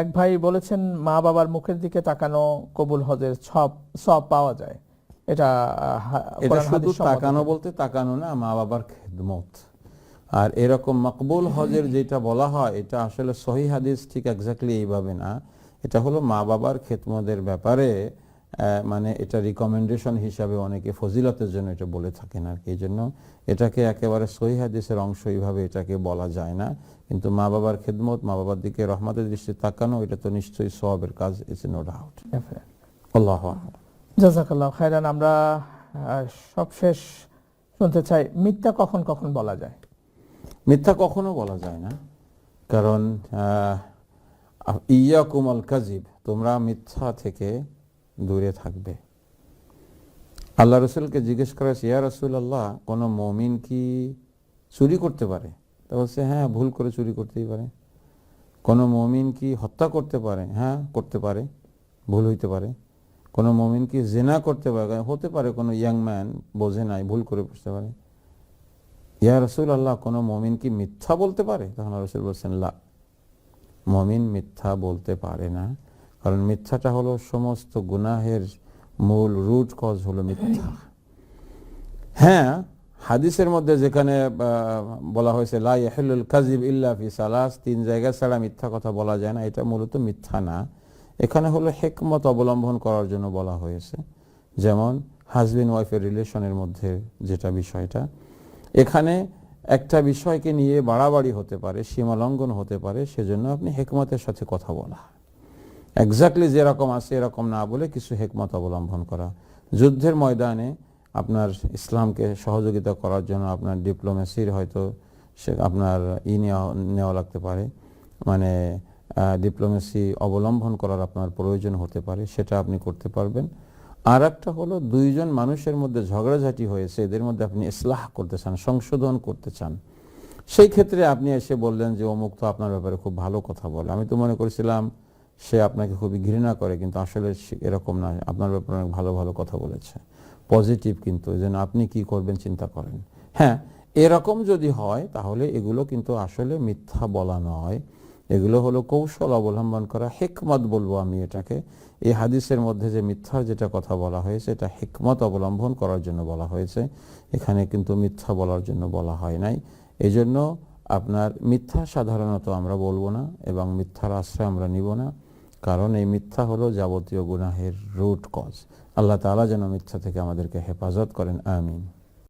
এক ভাই বলেছেন মা বাবার মুখের দিকে তাকানো কবুল হজের সব সব পাওয়া যায়। এটা এটা শুধু তাকানো বলতে তাকানো না মা বাবার খেদমত। আর এরকম মকবুল হজের যেটা বলা হয় এটা আসলে সহি হাদিস ঠিক এক্স্যাক্টলি এইভাবে না। এটা হলো মা বাবার খেদমতের ব্যাপারে মানে এটা রিকমেন্ডেশন হিসাবে অনেকে ফজিলতের জন্য এটা বলে থাকেন আর কি। এই জন্য এটাকে একেবারে সহি হাদিসের অংশ এইভাবে এটাকে বলা যায় না। কিন্তু মা বাবার খেদমত মা বাবার দিকে রহমতের দৃষ্টি তাকানো এটা তো নিশ্চয়ই সবের কাজ ইটস নো ডাউট আল্লাহ জাজাকাল্লাহ খায়রান আমরা সবশেষ শুনতে চাই মিথ্যা কখন কখন বলা যায়? মিথ্যা কখনো বলা যায় না। কারণ আহ, ইয়া কুমল কাজিব তোমরা মিথ্যা থেকে দূরে থাকবে। আল্লাহ রসুলকে জিজ্ঞেস করা ইয়া রসুল আল্লাহ কোনো মমিন কি চুরি করতে পারে? তা বলছে হ্যাঁ ভুল করে চুরি করতেই পারে। কোনো মমিন কি হত্যা করতে পারে? হ্যাঁ করতে পারে, ভুল হইতে পারে। কোনো মমিন কি জেনা করতে পারে? হতে পারে, কোনো ইয়াং ম্যান বোঝে নাই, ভুল করে বসতে পারে। ইয়া রসুল আল্লাহ কোনো মমিন কি মিথ্যা বলতে পারে? তখন রসুল বলছেন, লা, মমিন মিথ্যা বলতে পারে না। কারণ মিথ্যাটা হলো সমস্ত গুনাহের মূল রুট কজ হলো মিথ্যা। হ্যাঁ হাদিসের মধ্যে যেখানে বলা হয়েছে, লা ইয়াহিলুল কাজিব ইল্লা ফি সালাস তিন জায়গা ছাড়া মিথ্যা কথা বলা যায় না, এটা মূলত মিথ্যা না। এখানে হলো হেকমত অবলম্বন করার জন্য বলা হয়েছে। যেমন হাজবেন্ড ওয়াইফের রিলেশনের মধ্যে যেটা বিষয়টা। এখানে একটা বিষয়কে নিয়ে বাড়াবাড়ি হতে পারে, সীমা লঙ্ঘন হতে পারে, সেজন্য আপনি হেকমতের সাথে কথা বলা। এক্স্যাক্টলি যেরকম আছে, এরকম না বলে কিছু হেকমত অবলম্বন করা। যুদ্ধের ময়দানে আপনার ইসলামকে সহযোগিতা করার জন্য আপনার ডিপ্লোমেসির হয়তো সে আপনার ই নেওয়া নেওয়া লাগতে পারে। মানে ডিপ্লোমেসি অবলম্বন করার আপনার প্রয়োজন হতে পারে, সেটা আপনি করতে পারবেন। আর একটা হলো দুইজন মানুষের মধ্যে ঝগড়াঝাটি হয়েছে, এদের মধ্যে আপনি ইসলাহ করতে চান, সংশোধন করতে চান। সেই ক্ষেত্রে আপনি এসে বললেন যে, অমুক তো আপনার ব্যাপারে খুব ভালো কথা বলে। আমি তো মনে করেছিলাম সে আপনাকে খুবই ঘৃণা করে, কিন্তু আসলে এরকম নয় আপনার ব্যাপারে অনেক ভালো ভালো কথা বলেছে। পজিটিভ কিন্তু যেন আপনি কি করবেন চিন্তা করেন। হ্যাঁ এরকম যদি হয়, তাহলে এগুলো কিন্তু আসলে মিথ্যা বলা নয়। এগুলো হলো কৌশল অবলম্বন করা। হেকমত বলব আমি এটাকে। এই হাদিসের মধ্যে যে মিথ্যার যেটা কথা বলা হয়েছে, এটা হেকমত অবলম্বন করার জন্য বলা হয়েছে। এখানে কিন্তু মিথ্যা বলার জন্য বলা হয় নাই। এই জন্য আপনার মিথ্যা সাধারণত আমরা বলব না এবং মিথ্যার আশ্রয় আমরা নিব না। কারণ এই মিথ্যা হলো যাবতীয় গুনাহের রুট কজ আল্লাহ তালা যেন মিথ্যা থেকে আমাদেরকে হেফাজত করেন, আমিন।